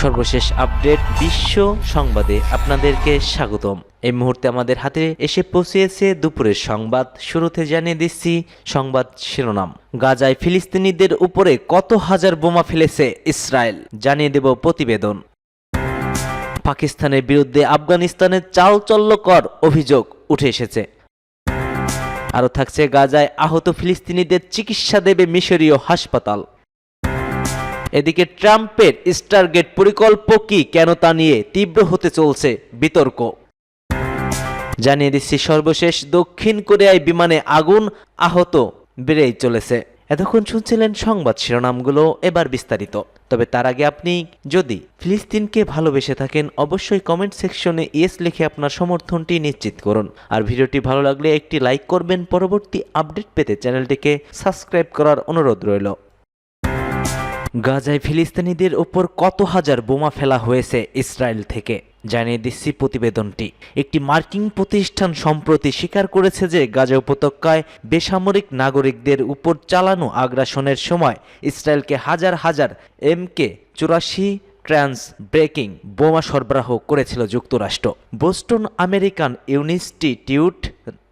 সর্বশেষ আপডেট বিশ্ব সংবাদে আপনাদেরকে স্বাগতম। এই মুহূর্তে আমাদের হাতে এসে পৌঁছেছে দুপুরের সংবাদ। শুরুতে জানিয়ে দিচ্ছি সংবাদ শিরোনাম। গাজায় ফিলিস্তিনিদের উপরে কত হাজার বোমা ফেলেছে ইসরায়েল? জানিয়ে দেব প্রতিবেদন। পাকিস্তানের বিরুদ্ধে আফগানিস্তানের চালচল্যকর অভিযোগ উঠে এসেছে। আরও থাকছে, গাজায় আহত ফিলিস্তিনিদের চিকিৎসা দেবে মিশরীয় হাসপাতাল। এদিকে ট্রাম্পের স্টারগেট পরিকল্প কি, কেন তা নিয়ে তীব্র হতে চলছে বিতর্ক। জানিয়ে দিচ্ছি, সর্বশেষ দক্ষিণ কোরিয়ায় বিমানে আগুন আহত বেড়েই চলেছে। এতক্ষণ শুনছিলেন সংবাদ শিরোনামগুলো, এবার বিস্তারিত। তবে তার আগে আপনি যদি ফিলিস্তিনকে ভালোবেসে থাকেন, অবশ্যই কমেন্ট সেকশনে ইয়েস লিখে আপনার সমর্থনটি নিশ্চিত করুন। আর ভিডিওটি ভালো লাগলে একটি লাইক করবেন, পরবর্তী আপডেট পেতে চ্যানেলটিকে সাবস্ক্রাইব করার অনুরোধ রইল। গাজায় ফিলিস্তিনিদের ওপর কত হাজার বোমা ফেলা হয়েছে ইসরায়েল থেকে? জানিয়ে দিচ্ছি প্রতিবেদনটি। একটি মার্কিং প্রতিষ্ঠান সম্প্রতি স্বীকার করেছে যে গাজা উপত্যকায় বেসামরিক নাগরিকদের উপর চালানো আগ্রাসনের সময় ইসরায়েলকে হাজার হাজার এমকে চুরাশি ট্রান্স ব্রেকিং বোমা সরবরাহ করেছিল যুক্তরাষ্ট্র। বোস্টন আমেরিকান ইনস্টিটিউট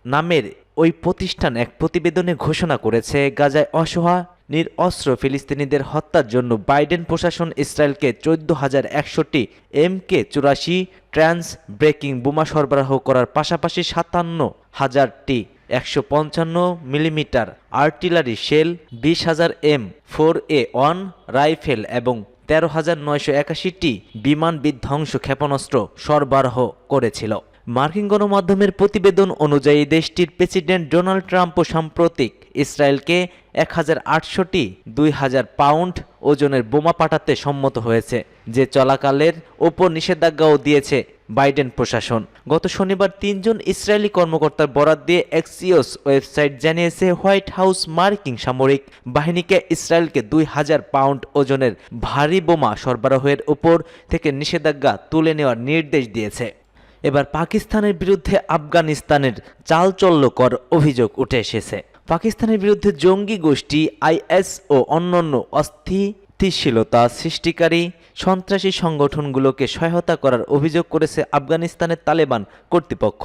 নামের ওই প্রতিষ্ঠান এক প্রতিবেদনে ঘোষণা করেছে, গাজায় অসহায় নিরস্ত্র ফিলিস্তিনিদের হত্যার জন্য বাইডেন প্রশাসন ইসরায়েলকে চোদ্দ হাজার একশোটি এম কে চুরাশি ট্রান্স ব্রেকিং বোমা সরবরাহ করার পাশাপাশি সাতান্ন হাজারটি একশো পঞ্চান্ন মিলিমিটার আর্টিলারি শেল, বিশ হাজার M four A one rifle এবং তেরো হাজার নয়শো একাশিটি বিমান বিধ্বংস ক্ষেপণাস্ত্র সরবরাহ করেছিল। মার্কিন গণমাধ্যমের প্রতিবেদন অনুযায়ী দেশটির প্রেসিডেন্ট ডোনাল্ড ট্রাম্পও সাম্প্রতিক ইসরায়েলকে এক হাজার আটশোটি দুই হাজার পাউন্ড ওজনের বোমা পাঠাতে সম্মত হয়েছে, যে চলাকালের ওপর নিষেধাজ্ঞাও দিয়েছে বাইডেন প্রশাসন। গত শনিবার তিনজন ইসরায়েলি কর্মকর্তার বরাত দিয়ে এক্সিওস ওয়েবসাইট জানিয়েছে হোয়াইট হাউস মার্কিন সামরিক বাহিনীকে ইসরায়েলকে দুই হাজার পাউন্ড ওজনের ভারী বোমা সরবরাহের উপর থেকে নিষেধাজ্ঞা তুলে নেওয়ার নির্দেশ দিয়েছে। এবার পাকিস্তানের বিরুদ্ধে আফগানিস্তানের চালচল্যকর অভিযোগ উঠে এসেছে। পাকিস্তানের বিরুদ্ধে জঙ্গি গোষ্ঠী আইএস ও অন্যান্য অস্থিতিশীলতা সৃষ্টিকারী সন্ত্রাসী সংগঠনগুলোকে সহায়তা করার অভিযোগ করেছে আফগানিস্তানের তালেবান কর্তৃপক্ষ।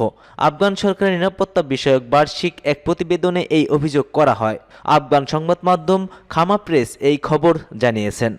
আফগান সরকারের নিরাপত্তা বিষয়ক বার্ষিক এক প্রতিবেদনে এই অভিযোগ করা হয়। আফগান সংবাদ মাধ্যম খামা প্রেস এই খবর জানিয়েছেন।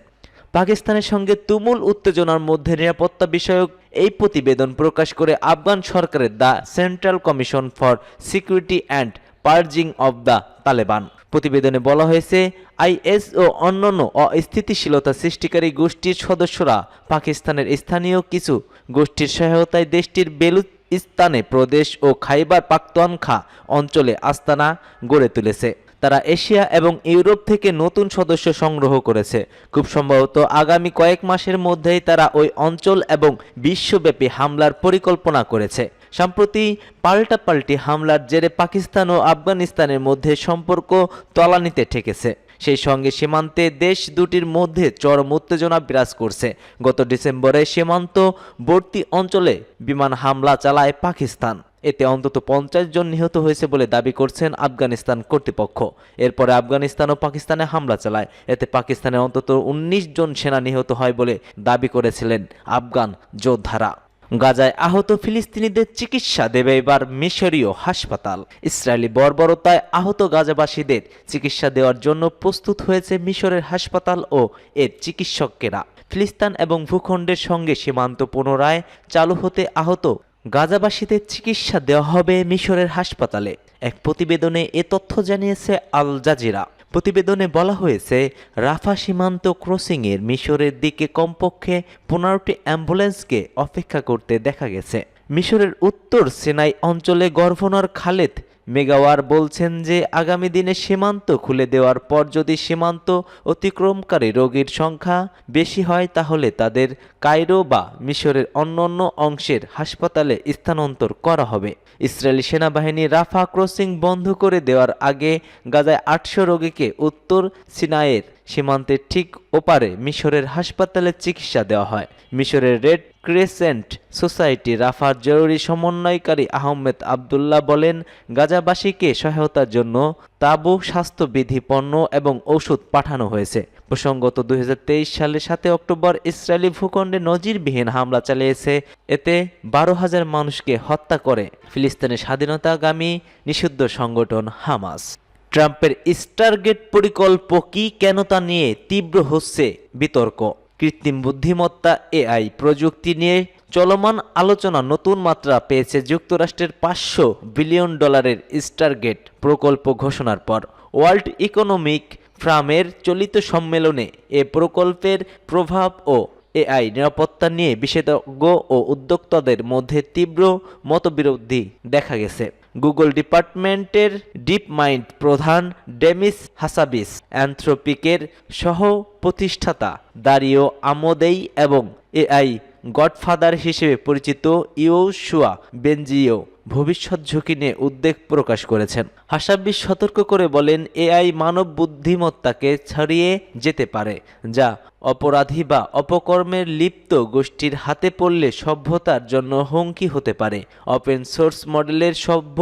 পাকিস্তানের সঙ্গে তুমুল উত্তেজনার মধ্যে নিরাপত্তা বিষয়ক এই প্রতিবেদন প্রকাশ করে আফগান সরকারের the central commission for security and purging of the Taliban. প্রতিবেদনে বলা হয়েছে, আইএস ও অন্যান্য অস্থিতিশীলতা সৃষ্টিকারী গোষ্ঠীর সদস্যরা পাকিস্তানের স্থানীয় কিছু গোষ্ঠীর সহায়তায় দেশটির বেলুচিস্তানে প্রদেশ ও খাইবার পাখতুনখা অঞ্চলে আস্তানা গড়ে তুলেছে। তারা এশিয়া এবং ইউরোপ থেকে নতুন সদস্য সংগ্রহ করেছে। খুব সম্ভবত আগামী কয়েক মাসের মধ্যেই তারা ওই অঞ্চল এবং বিশ্বব্যাপী হামলার পরিকল্পনা করেছে। সম্প্রতি পাল্টাপাল্টি হামলার জেরে পাকিস্তান ও আফগানিস্তানের মধ্যে সম্পর্ক তলানিতে ঠেকেছে। সেই সঙ্গে সীমান্তে দেশ দুটির মধ্যে চরম উত্তেজনা বিরাজ করছে। গত ডিসেম্বরে সীমান্তবর্তী অঞ্চলে বিমান হামলা চালায় পাকিস্তান। এতে অন্তত পঞ্চাশ জন নিহত হয়েছে বলে দাবি করছেন আফগানিস্তান কর্তৃপক্ষ। এরপরে আফগানিস্তান ও পাকিস্তানে হামলা চালায়। এতে পাকিস্তানে অন্তত উনিশ জন সেনা নিহত হয় বলে দাবি করেছিলেন আফগান যোদ্ধারা। গাজায় আহত ফিলিস্তিনিদের চিকিৎসা দেবে এবার মিশরীয় হাসপাতাল। ইসরায়েলি বর্বরতায় আহত গাজাবাসীদের চিকিৎসা দেওয়ার জন্য প্রস্তুত হয়েছে মিশরের হাসপাতাল ও এর চিকিৎসকেরা ফিলিস্তান এবং ভূখণ্ডের সঙ্গে সীমান্ত পুনরায় চালু হতে আহত গাজাবাসীদের চিকিৎসা দেওয়া হবে মিশরের হাসপাতালে। এক প্রতিবেদনে এ তথ্য জানিয়েছে আল জাজিরা। প্রতিবেদনে বলা হয়েছে, রাফা সীমান্ত ক্রসিংয়ের মিশরের দিকে কমপক্ষে পনেরোটি অ্যাম্বুলেন্সকে অপেক্ষা করতে দেখা গেছে। মিশরের উত্তর সেনাই অঞ্চলে গর্ভনর খালেদ মেগাওয়ার বলছেন যে আগামী দিনে সীমান্ত খুলে দেওয়ার পর যদি সীমান্ত অতিক্রমকারী রোগীর সংখ্যা বেশি হয় তাহলে তাদের কায়রো বা মিশরের অন্যান্য অংশের হাসপাতালে স্থানান্তর করা হবে। ইসরায়েলি সেনাবাহিনী রাফা ক্রসিং বন্ধ করে দেওয়ার আগে গাজায় আটশো রোগীকে উত্তর সিনাইয়ের সীমান্তের ঠিক ওপারে মিশরের হাসপাতালে চিকিৎসা দেওয়া হয়। মিশরের রেড ক্রেসেন্ট সোসাইটি রাফার জরুরি সমন্বয়কারী আহমেদ আবদুল্লাহ বলেন, গাজাবাসীকে সহায়তার জন্য তাবু, স্বাস্থ্যবিধি, পণ্য এবং ওষুধ পাঠানো হয়েছে। প্রসঙ্গত দুই সালের সাতে অক্টোবর ইসরায়েলি ভূখণ্ডে নজিরবিহীন হামলা চালিয়েছে। এতে বারো হাজার মানুষকে হত্যা করে। ফিলিস্তিনের স্বাধীনতাগামী নিষিদ্ধ সংগঠন হামাস। ট্রাম্পের স্টারগেট প্রকল্প কি কেন তা নিয়ে তীব্র হচ্ছে বিতর্ক। কৃত্রিম বুদ্ধিমত্তা, এআই প্রযুক্তি নিয়ে চলমান আলোচনা নতুন মাত্রা পেয়েছে যুক্তরাষ্ট্রের পাঁচশো বিলিয়ন ডলারের স্টারগেট প্রকল্প ঘোষণার পর। ওয়ার্ল্ড ইকোনমিক ফ্রামের চলিত সম্মেলনে এ প্রকল্পের প্রভাব ও এআই নিরাপত্তা নিয়ে বিশেষজ্ঞ ও উদ্যোক্তাদের মধ্যে তীব্র মতবিরোধী দেখা গেছে। গুগল ডিপার্টমেন্টের ডিপ মাইন্ড প্রধান ডেমিস হাসাবিস অ্যান্থ্রোপিকের সহ প্রতিষ্ঠাতা দারিও আমোদেই এবং এআই গডফাদার হিসেবে পরিচিত ইউশুয়া বেনজিও ভবিষ্যৎ ঝুঁকি নিয়ে উদ্বেগ প্রকাশ করেছেন। হাসাবিস সতর্ক করে বলেন, এআই মানব বুদ্ধিমত্তাকে ছাড়িয়ে যেতে পারে, যা অপরাধী বা অপকর্মের লিপ্ত গোষ্ঠীর হাতে পড়লে সভ্যতার জন্য হুমকি হতে পারে। ওপেন সোর্স মডেলের সভ্য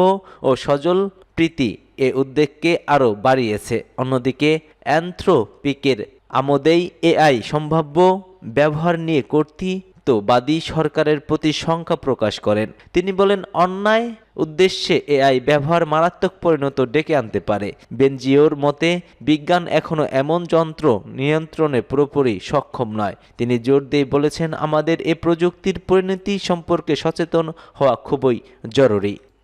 ও সজল প্রীতি এ উদ্বেগকে আরও বাড়িয়েছে। অন্যদিকে, অ্যান্থ্রোপিকের আমোদেই এআই সম্ভাব্য ব্যবহার নিয়ে কর্তৃত্ববাদী সরকারের প্রতি শঙ্কা প্রকাশ করেন। তিনি বলেন, অন্যায় উদ্দেশ্যে এআই ব্যবহার মারাত্মক পরিণত ডেকে আনতে পারে। বেনজিওর মতে, বিজ্ঞান এখনও এমন যন্ত্র নিয়ন্ত্রণে পুরোপুরি সক্ষম নয়। তিনি জোর দিয়ে বলেছেন, আমাদের এ প্রযুক্তির পরিণতি সম্পর্কে সচেতন হওয়া খুবই জরুরি।